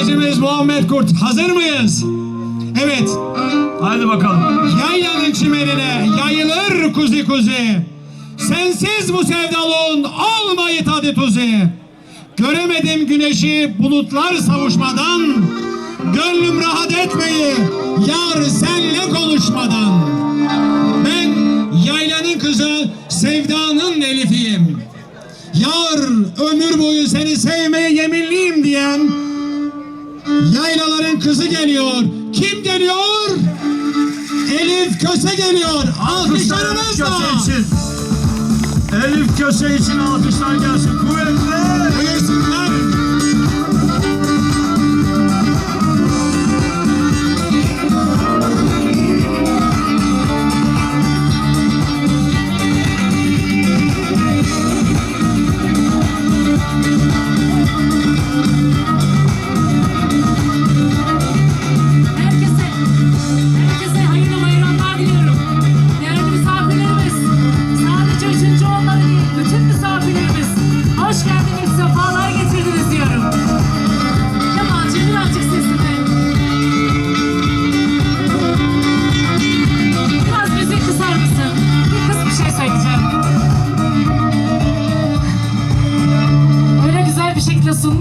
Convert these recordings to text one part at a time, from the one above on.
Azizimiz Muhammed Kurt hazır mıyız? Evet. Haydi bakalım. Yaylanın çimenine yayılır kuzi kuzi. Sensiz bu sevdalığın olmayı tadı tuzi. Göremedim güneşi bulutlar savuşmadan. Gönlüm rahat etmeyi yar senle konuşmadan. Ben yaylanın kızı sevdanın elifiyim. Yar ömür boyu kızı geliyor. Kim geliyor? Elif Köse geliyor. Alkışlarınızla. Elif Köse için alkışlar gelsin. Kuvvetli.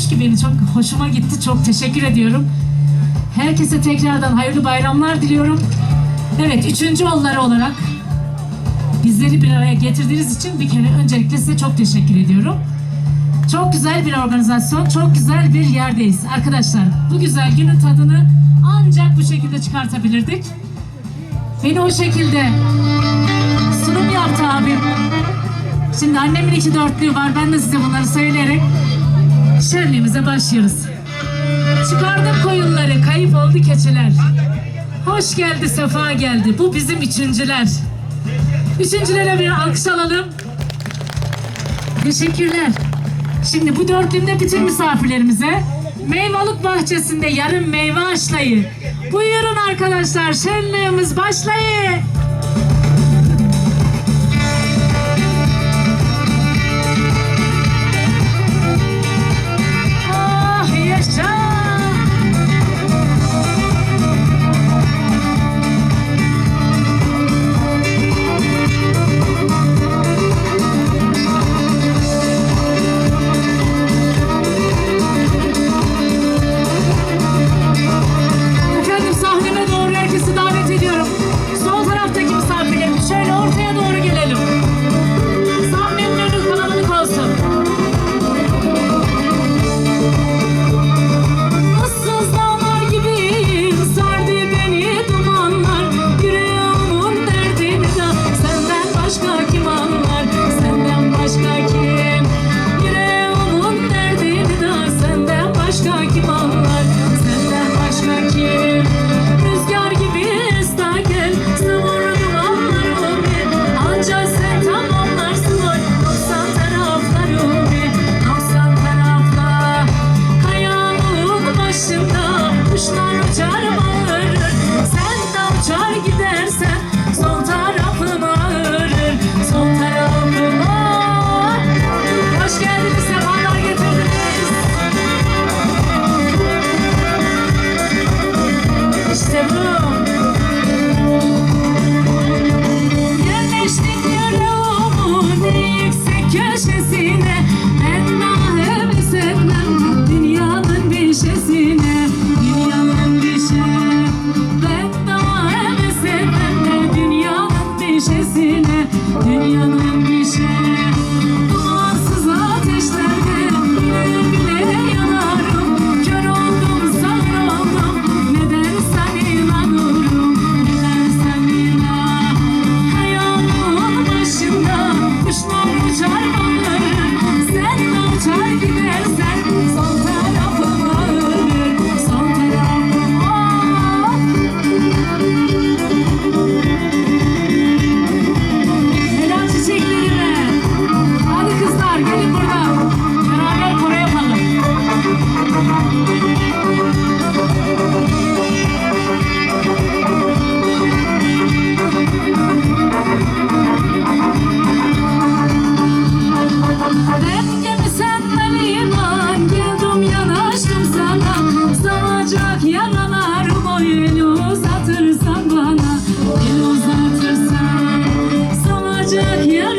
Sunmuş ki beni çok hoşuma gitti. Çok teşekkür ediyorum. Herkese tekrardan hayırlı bayramlar diliyorum. Evet, üçüncü onları olarak bizleri bir araya getirdiğiniz için bir kere öncelikle size çok teşekkür ediyorum. Çok güzel bir organizasyon, çok güzel bir yerdeyiz. Arkadaşlar, bu güzel günün tadını ancak bu şekilde çıkartabilirdik. Beni o şekilde sunum yaptı abim. Şimdi annemin iki dörtlüğü var, ben de size bunları söyleyerek şenliğimize başlıyoruz. Çıkardım koyunları, kayıp oldu keçiler. Hoş geldi, sefa geldi. Bu bizim üçüncüler. Üçüncülere bir alkış alalım. Teşekkürler. Şimdi bu dörtlüğünde bütün misafirlerimize Meyvalık Bahçesi'nde yarın meyve aşlayı. Buyurun arkadaşlar, şenliğimiz başlayın. Oh. Este mundo.